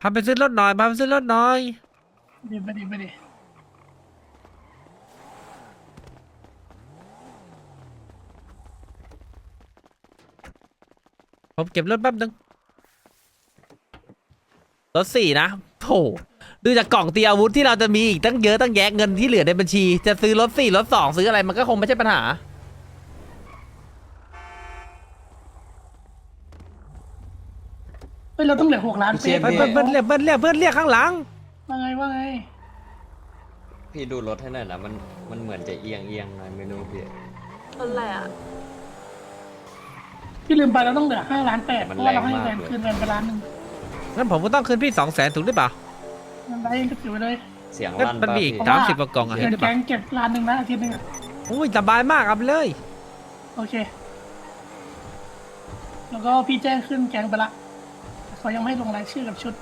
พาไปซื้อรถหน่อยพาไปซื้อรถหน่อยดีไปดีไปดีผมเก็บรถแป๊บนึง รถสี่นะโถดูจากกล่องเตรียมอาวุธที่เราจะมีอีกตั้งเยอะตั้งแยะเงินที่เหลือในบัญชี จะซื้อรถสี่รถสองซื้ออะไรมันก็คงไม่ใช่ปัญหา เฮ้ยเราต้องเหลือห กล้านพี่เป๊ะเชฟเพื่อนเพื่อนเพื่อนเรียกเพื่อนเรียกเพื่อนเรียกข้างหลังว่าไงว่าไงพี่ดูรถให้หน่อยนะมันมันเหมือนจะเอียงเอียงหน่อยไม่รู้พี่อะไรอะพี่ลืมไปเราต้องเหลือห้าล้านแปดมันเพราะว่าเราให้แรงแฟมากเลยนคืนเงินไปล้านหนึ่งงั้นผมก็ต้องคืนพี่สองแสนถูกหรือเปล่าเงินได้เองก็ถือไว้เลย เสียงงั้นลั่นมันป่ะมีพี่อีกสามสิบกว่ากล่องอะเห็นเงิหนรือเปแก๊ล่างเก็บล้านหนึ่งนะอาทิตย์หนึงอะอุ้ยสบายมากเอาไปเลย โอเค แล้วก็พี่แจ้งขึ้นแก๊งไปละแต่ เขายังไม่ให้ลงรายชื่อกับชุด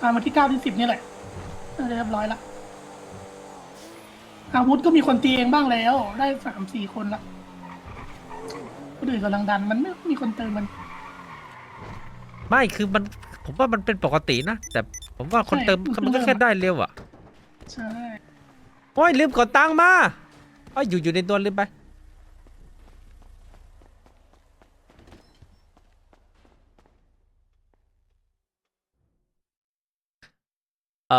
อ่ามาที่เก้าที่สิบนี่แหละน่าจะเรียบร้อยละอาวุธก็มีคนตีเองบ้างแล้ว ได้สามสี่คนละคนอื่นกำลังดันมันไม่มีคนเติมมัน ไม่คือมันผมว่ามันเป็นปกตินะ แต่ผมว่าคนเติมใช่มันก็แค่ได้เร็วอะใช่โอ้ยลืมกดตังค์มาเอ้ยอยู่อยู่ในตัวลืมไป เอ่อ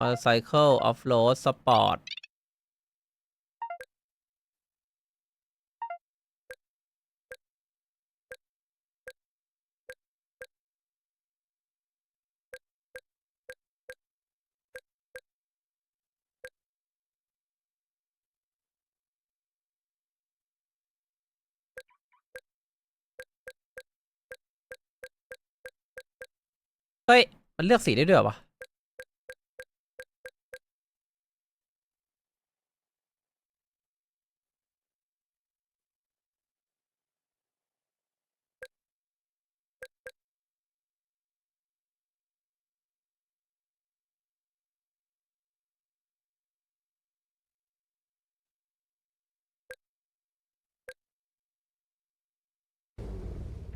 motorcycle off road sport เฮ้ย มันเลือกสีได้ด้วยวะ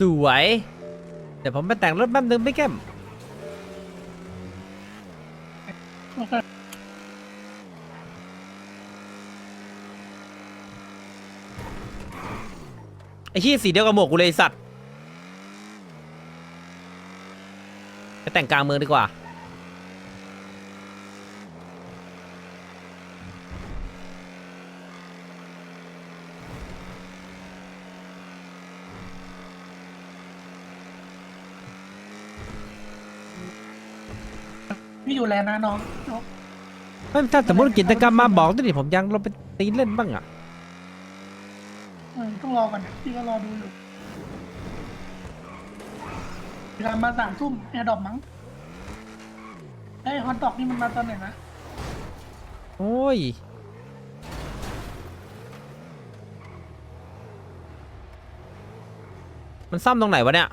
สวย เดี๋ยวผมไปแต่งรถแป๊บนึงไม่แก้ม ไอ้ขี้ยสีเดียวกับหมวกกูเลยไอ้สัตว์ไปแต่งกลางเมืองดีกว่า พี่อยู่แลนะน้องน้อง ไม่ถ้าสมมติกิจกรรมมาบอกด้วยดิผมยังลงไปตีเล่นบ้างอะเออต้องรอก่อนนะพี่ก็รอดูอยู่เวลามาสามทุ่มแอร์ดรอปมั้งไอ้ฮอตดอกนี่มันมาตอนไหนนะโอ้ยมันซ่อมตรงไหนวะเนี่ย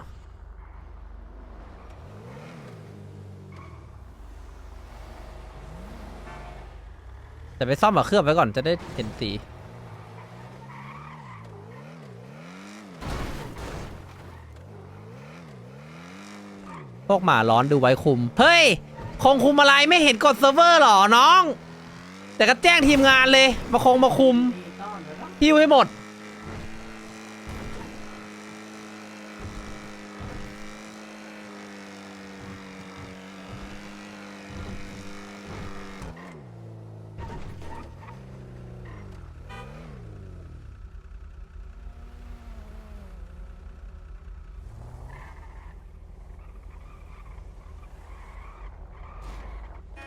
แต่ไปซ่อมอะเครื่องไว้ก่อนจะได้เห็นสีพวกหมาร้อนดูไว้คุม เฮ้ย คงคุมอะไรไม่เห็นกดเซิร์ฟเวอร์หรอน้อง แต่ก็แจ้งทีมงานเลย มาคงมาคุมพิ้วให้หมด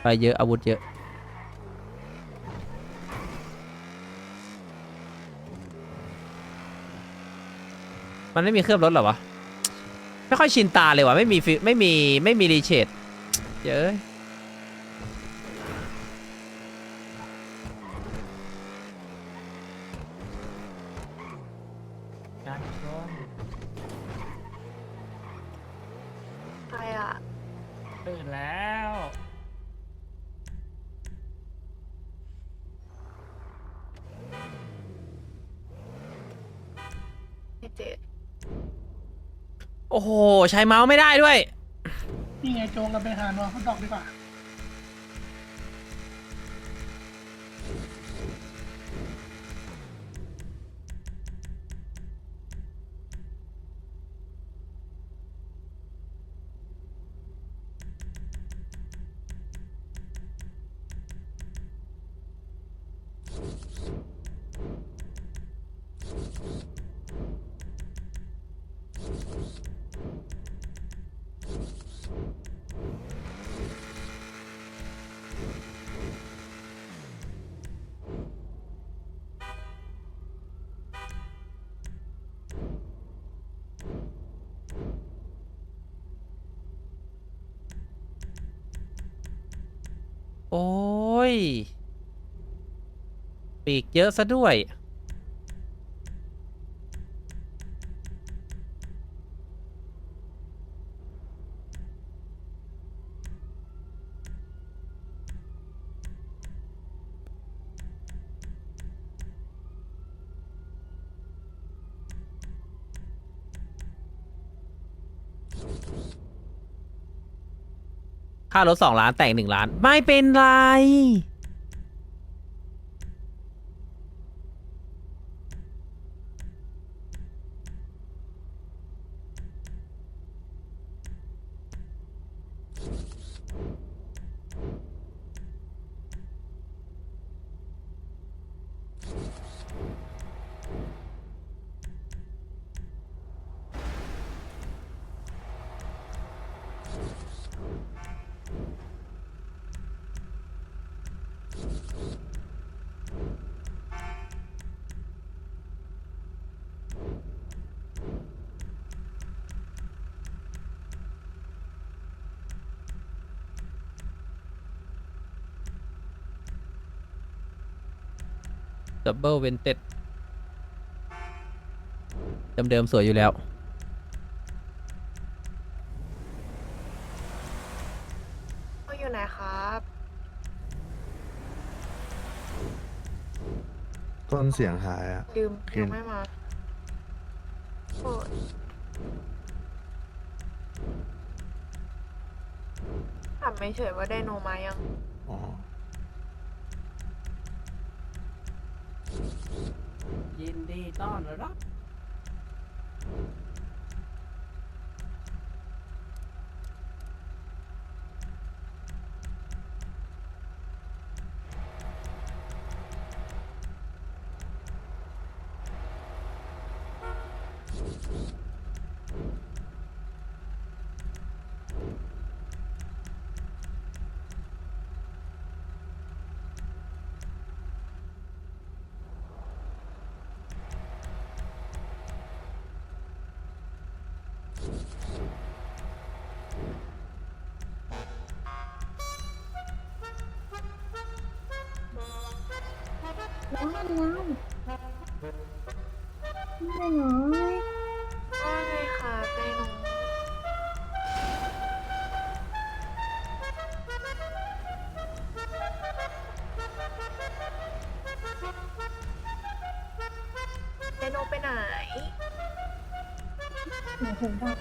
ไปเยอะอาวุธเยอะ มันไม่มีเครื่องรถเหรอวะ ไม่ค่อยชินตาเลยวะไม่มีฟิไม่มีไม่มีรีเชดเยอะใครอะตื่นแล้ว จ็ดโอ้โห ใช้เมาส์ไม่ได้ด้วย นี่ไงโจงกันไปหาน้องเขาดอกดีกว่า โอ้ย ปีกเยอะซะด้วย ค่ารถสองล้านแต่งหนึ่งล้าน ไม่เป็นไร ดับเบิลเวนเต็ดเดิมๆสวยอยู่แล้วเขาอยู่ไหนครับ ต้นเสียงหายอะลืมขึ้นยังไม่มาโอ้ยถามไม่เฉยว่าได้โนมายัง อ๋อ ยินดีต้อนรับ น้ำมันน้ำไม่น้อยว่ ถึงว่า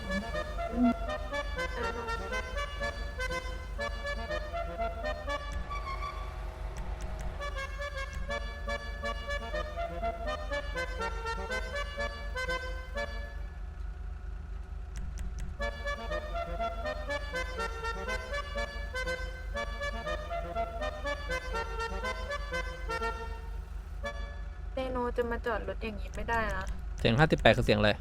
ได้โนเดโนจะมาจอดรถอย่างนี้ไม่ได้นะ เสียงห้าสิบแปดคือเสียงอะไร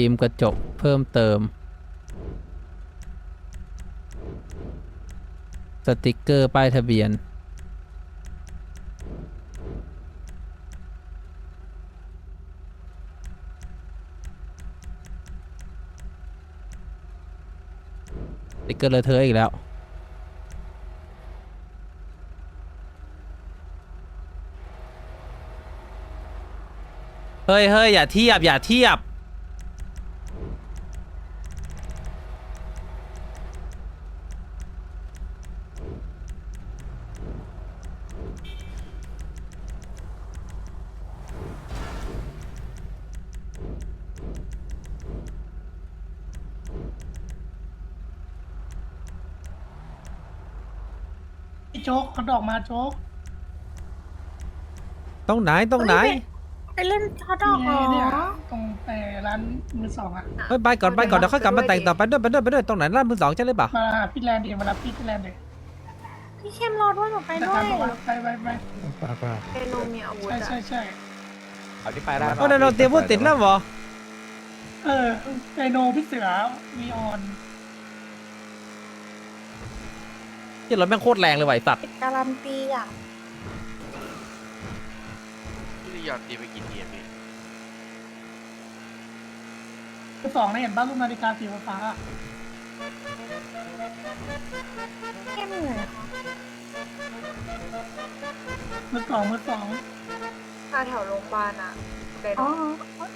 ฟิล์มกระจกเพิ่มเติม สติกเกอร์ป้ายทะเบียน สติกเกอร์เลอะเทอะอีกแล้วเฮ้ยเฮ้ยอย่าเทียบ อย่าเทียบ โจ๊กเขาดอกมาโจ๊กตรงไหนตรงไหนไปเล่นทอดอกเหรเนี่ยเนี่ยอตรงแต่ร้านมือสองอะ เฮ้ยไปก่อนไปก่อนเดี๋ยวค่อยกลับมาแต่งต่อไปด้วยไปด้วยไปด้วยตรงไหนร้านมือสองใช่หรือเปล่ามาหาพี่แลนด์เดี๋ยวมารับพี่ที่แลนด์เดี๋ยวพี่เข้มรอด้วยหนูไปนะด้ควรับยบอกว่าไปไปไปป้าป้าเดโนมีอาวุธใช่อะใช่ใช่เอาที่ไปได้โอ้เดี๋ยวเราเตรียมพูดติดแล้วเหรอเออไดโนพี่เสือมีออน ที่รถแม่งโคตรแรงเลยว่ะไอ้สัตว์การันตีอะพี่ยอมตีไปกี่ทีอะพี่มือสองเนี่ยเห็นบ้านลูกนาฬิกาสีฟ้าๆอะเข้มเหนื่อยค่ะมือสองมือสองถ้าแถวโรงพยาบาลอะเดโนอ๋อ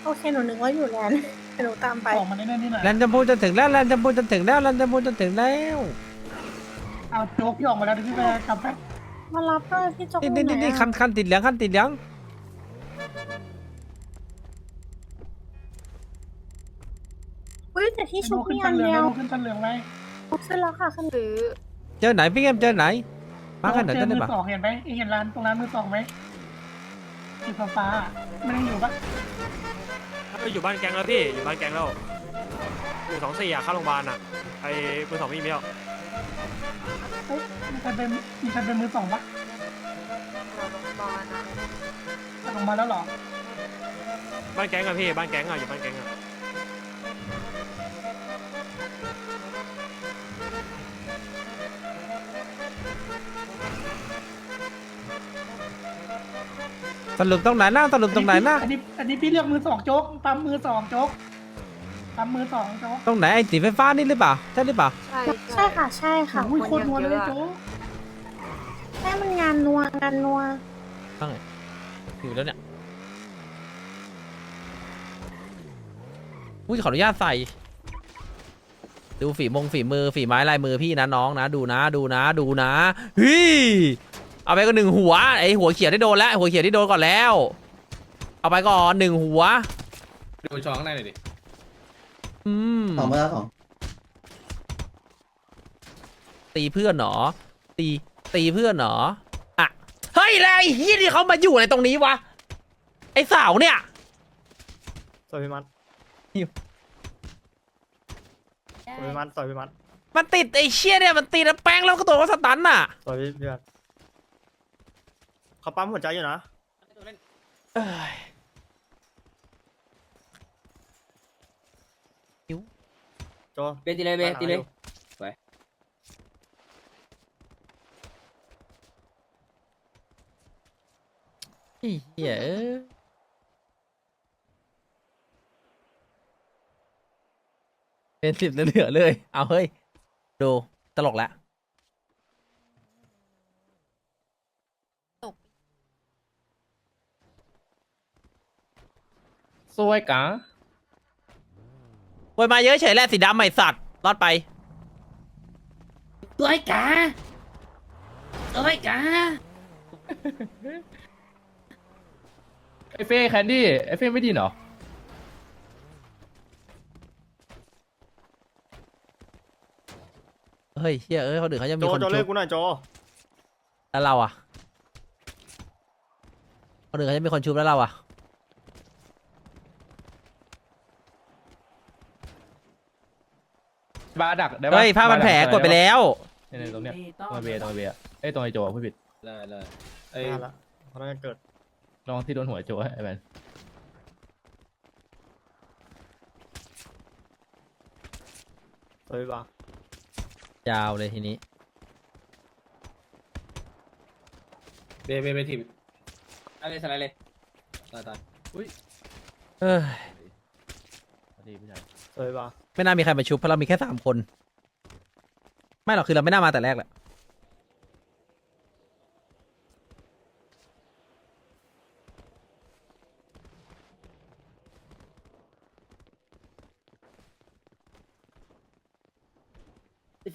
โอเคหนูนึกว่าอยู่แลนด์หนูตามไป สองมันแน่ๆนี่หน่อยแลนด์จมพูจะถึงแล้วแลนด์จมพูจะถึงแล้วแลนด์จมพูจะถึงแล้ว เอาโจ๊กพี่ออกมาแล้วเดี๋ยวพี่ไปกลับไปมารับด้วยพี่จกนี่อยู่นี่ไหนนี่อะคันคันติดเหลืองคันติดเหลืองอุ้ยแต่ที่ไดชุโนบขึ้นมีชั้อันนเหลืองเดีไดยวโนขึ้นชั้นเหลืองไหมขึ้นแล้วค่ะขึ้นซื้อเจอไหนพี่เกมเจอไหนมากันไหนเจจะอได้มืปะอสองเห็นไหมเองเห็นร้านตรงร้านมือสองไหมสีฟ้าๆอะไม่ได้อยู่ปะอยู่บ้านแกงแล้วพี่อยู่บ้านแกงแล้วอยู่สองสี่อะเข้าโรงพยาบาลอะไอ้เบอร์สองไม่มีแล้ว เฮ้ยมีใครเป็นมีใครเป็นมือสองปะแถวโรงพยาบาลอะจะลงมาแล้วเหรอ บ้านแกงอะพี่ บ้านแกงอะอยู่บ้านแกงอะสรุปตรงไหนนะสรุปตรงไหนนะอันนี้อันนี้พี่เลือกมือสองโจ๊กปั๊มมือสองโจ๊ก ปั๊มมือสองโจ๊กตรงไหนไอ้สีไฟฟ้านี่หรือเปล่าใช่หรือเปล่าใช่ใช่ค่ะ ใช่ค่ะอุ้ยโคตรนัวเลยโจ๊กแม่มันงานนัวงานนัวตั้งไงอยู่แล้วเนี่ยอุ้ยขออนุญาตใส่ ดูฝีมงฝีมือฝีไม้ลายมือพี่นะน้องนะ ดูนะ ดูนะ ดูนะเฮ้ยเอาไปก็หนึ่งหัวไอหัวเขียวที่โดนแล้วหัวเขียวที่โดนก่อนแล้ว เอาไปก่อนหนึ่งหัวดูช่องข้างในหน่อยดิ อืมสองเมื่อสองตีเพื่อนเหรอ ตีตีเพื่อนเหรออะเฮ้ยแล้วไอ้เฮียที่เขามาอยู่ในตรงนี้วะไอ้สาวเนี่ย สวยพี่มันอยู่สวยพี่มันสวยพี่มันมันติดไอ้เชี่ยเนี่ยมันตีแล้วแป้งแล้วก็ตัวก็สตันน่ะสวยพี่พี่มันเขาปั๊มหัวใจอยู่นะ เอ้ย โจเบตีเลยเบตีเลยไอ้เหี้ยเอ้ยเป็นสิบเหลือๆเลย เอาเฮ้ย ดูตลกแล้วสวยกั งวยมาเยอะเฉยแหละสีดำใหม่สัตว์รอดไปสวยกาสวยกาไอเฟ่แคนดี้ไอเฟ่ไม่ดีเหรอเฮ้ยเฮียเอ้ยคนอื่นเขายังโจมีคนโจชุเลิกบกูหน่อยโจแล้วเราอะคนอื่นเขายังมีคนชุบแล้วเราอะ บาดักได้ปะเฮ้ยผ้ามันแผลกดไปแล้ว เนี่ยเนี่ยตรงเนี้ยตรงไอเบียตรงไอเบียเอ้ยตรงไอโจอะผู้ผิดได้ได้เอ้ยละเขาต้องเกิดลองที่โดนหัวโจไอ้แมนสวยพี่บ้ายาวเลยทีนี้เบเบเบทีมอะไรสไลด์เลยตายตายเอ้ย ดีพี่ชายสวยพี่บ้าไม่น่ามีใครมาชุบเพราะเรามีแค่สามคน ไม่หรอกคือเราไม่น่ามาแต่แรกแหละ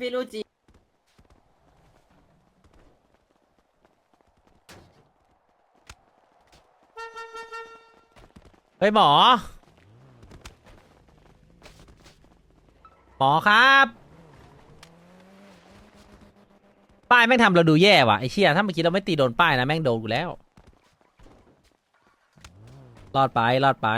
พี่รู้จีเฮ้ยหมอ หมอครับ ป้ายแม่งทำเราดูแย่ว่ะไอ้เชี่ยถ้าเมื่อกี้เราไม่ตีโดนป้ายนะแม่งโดนกูแล้ว รอดไปรอดไป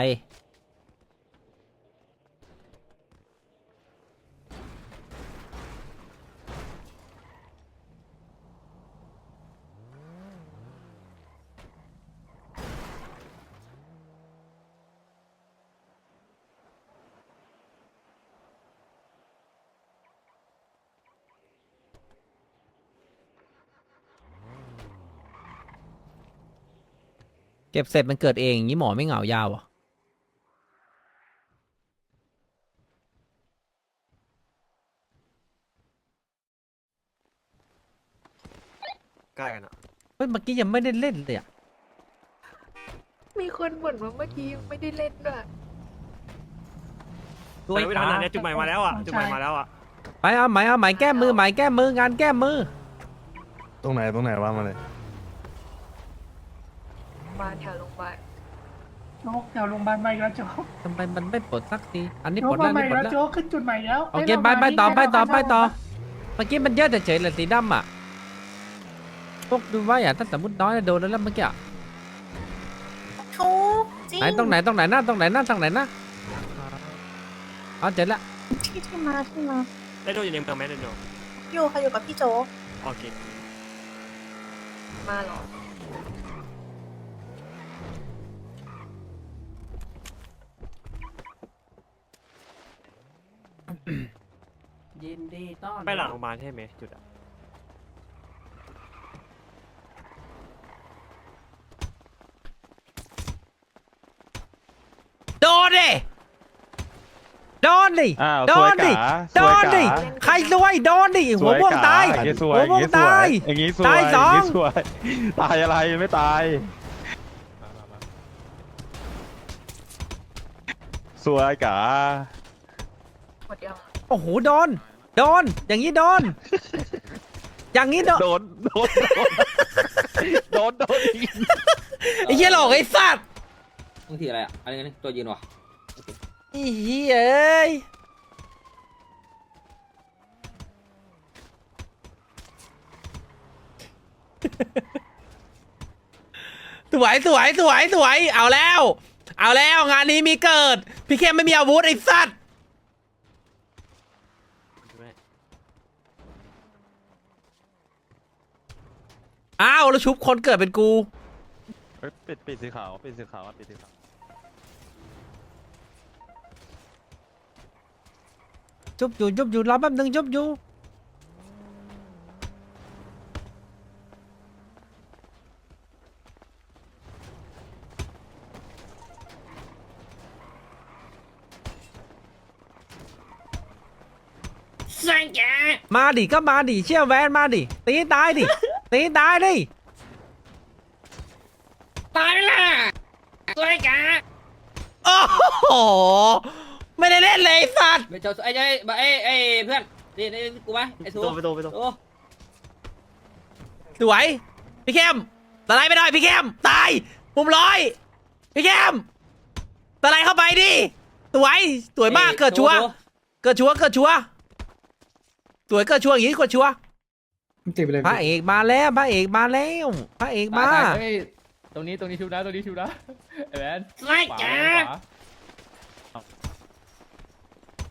เก็บเสร็จมันเกิดเองอย่างนี้หมอไม่เหงายาวเหรอะใกล้กันอะเฮ้ยเมื่อกี้ยังไม่ได้เล่นเลยอะมีคนบ่นว่าเมื่อกี้ยังไม่ได้เล่นด้วยแต่ไม่ทันอะเนี่ยจุดใหม่มาแล้วอะจุดใหม่มาแล้วอะไปเอาไหมเอาไหมแก้มือไหมแก้มืองานแก้มือ ตรงไหนตรงไหนว่ามาเลย มาแถวโรงพยาบาลโจ๊กแถวโรงพยาบาลใหม่แล้วโจ๊กทำไมมันไม่ปลดสักที อันนี้โจ๊ปลกดมาแล้วใหม่นี่ปลดแล้วแล้ว โจ๊กขึ้นจุดใหม่แล้วโอเคฮ้ยไปไปต่อไปต่อไปต่อเเมื่อกี้มันเยอะแต่เฉยๆเลยสีดำอะพวกดูไว้อะถ้าสมมติน้อยโดนแล้วแล้วเมื่อกี้อะทุกจริงไหนตรงไหนตรงไหนหน้าตรงไหนหน้าตรงไหนนะเอาเจ็ดละที่ที่มาที่มาได้โดนอยู่ในเมืองไหมเดนโนอยู่ค่ะอยู่กับพี่โจ๊กโอเคมาเหรอ ยินดีต้อนไปหลังโรงพยาบาลใช่ไหมจุดอะโดนดิ โดนดิ อ้าวโดสวยนดิกาโดสวยนดิกาใครซวย โดนดิ หัวม่วงตาย อย่างงี้สวยหัวม่วงตาย อย่างงี้สวยตายสอง ย่างงี้สวยตายอะไรไม่ตาย สวยกาหมดยังโอ้โห โดน โดน อย่างนี้โดน อย่างนี้โดนโดนโดนโดนโดนอีกไอ้เหี้ยหลอกไอ้สัตว์บางทีอะไรอะอะไรนี่ตัวยืนวะไอ้เหี้ยเอ้ยสวยสวยสวยสวยเอาแล้ว เอาแล้วงานนี้มีเกิด พี่เข้มไม่มีอาวุธไอ้สัตว์อ้าว แล้วชุบคนเกิดเป็นกู เฮ้ยปิดปิดสีขาวปิดสีขาวปิดสีขาวจุบอยู่จุบอยู่รอแป๊บนึงจุบอยู่มาดิก็มาดิเชี่ยแวนมาดิตีตายดิตีตายดิตายละสวยกะโอ้ โหไม่ได้เล่นเลยไอ้สัตว์ไม่เจ้าไอ้ไอ้ไอ้ไอ้เพื่อนนี่นี่กูไหมไอ้ซูโดนไปโดนไปโดนโอ้สวย พี่เข้มสไลด์ไม่ได้พี่เข้มตายมุมร้อย พี่เข้มสไลด์เข้าไปดิ สวย สวยมาก เกิดชัวร์เกิดชัวร์เกิดชัวร์สวยเกิดชัวร์อย่างนี้เกิดชัวร์พระเอกมาแล้วพระเอกมาแล้วพระเอกมาตรงนี้ตรงนี้ชิวนะตรงนี้ชิวนะไอ้แมนสวยจ้า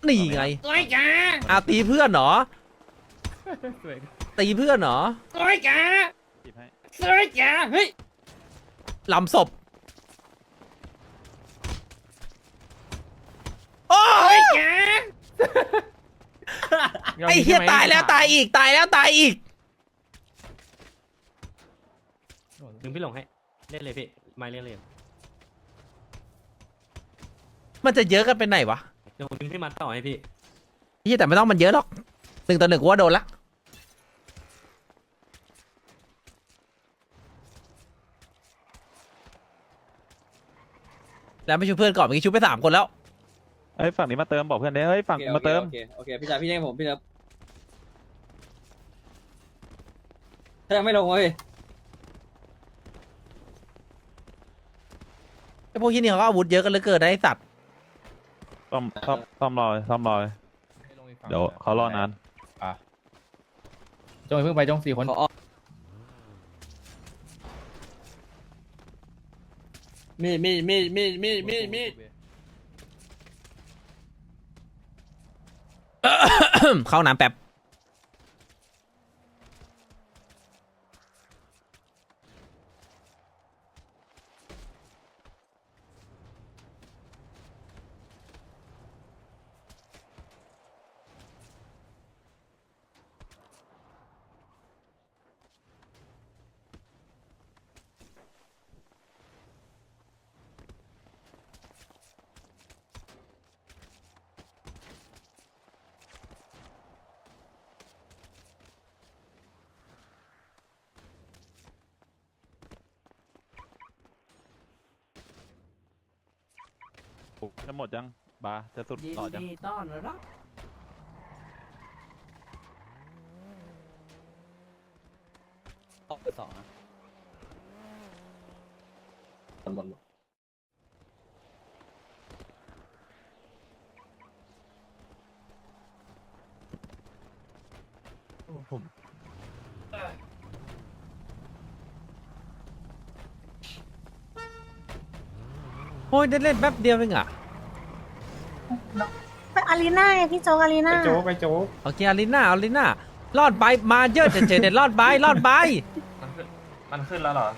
นี่ไงสวยจ้าอาตีเพื่อนเหรอสวยตีเพื่อนเหรอปิดให้ลำศพโอ้ยไอ้เหี้ยตายแล้วตายอีกตายแล้วตายอีก ดึงพี่หลงให้ เล่นเลยพี่ ไม่เล่นเลย มันจะเยอะกันไปไหนวะเดี๋ยวผมดึงพี่มันต่อให้พี่เหี้ยแต่ไม่ต้องมันเยอะหรอกหนึ่งต่อหนึ่งกูว่าโดนละแล้วไม่ช่วยเพื่อนก่อนเมื่อกี้ช่วยไปสามคนแล้วเฮ้ยฝั่งนี้มาเติมบอกเพื่อนได้เฮ้ยฝั่งมาเติมโอเคโอเคพี่ชายพี่แย่งผมพี่เลิฟถ้ายังไม่ลงเว้ยไอ้พวกที่นี่เขาก็อาวุธเยอะกันเหลือเกินนะไอ้สัตว์ ซ่อมซ่อมซ่อมรอยซ่อมรอยเดี๋ยวเขารอนานจงเพิ่งไปจงสี่คนเขาอ้อมมีมีมีมีมีมีมีเข้าน้ำแป๊บ จะหมดยัง บาจะสุดต่อยังต้อนรับสองผมโอ้ยได้เล่นแป๊บเดียวเองอะไปอา รีนาไงพี่โจ๊กอารีนาไปโจ๊กไปโจ๊กโอเคอาลิน่าอาลิน่ารอดไปมาเยอะเฉยๆเด็ดรอดไปรอดไปมันขึ้นแล้วเหรอ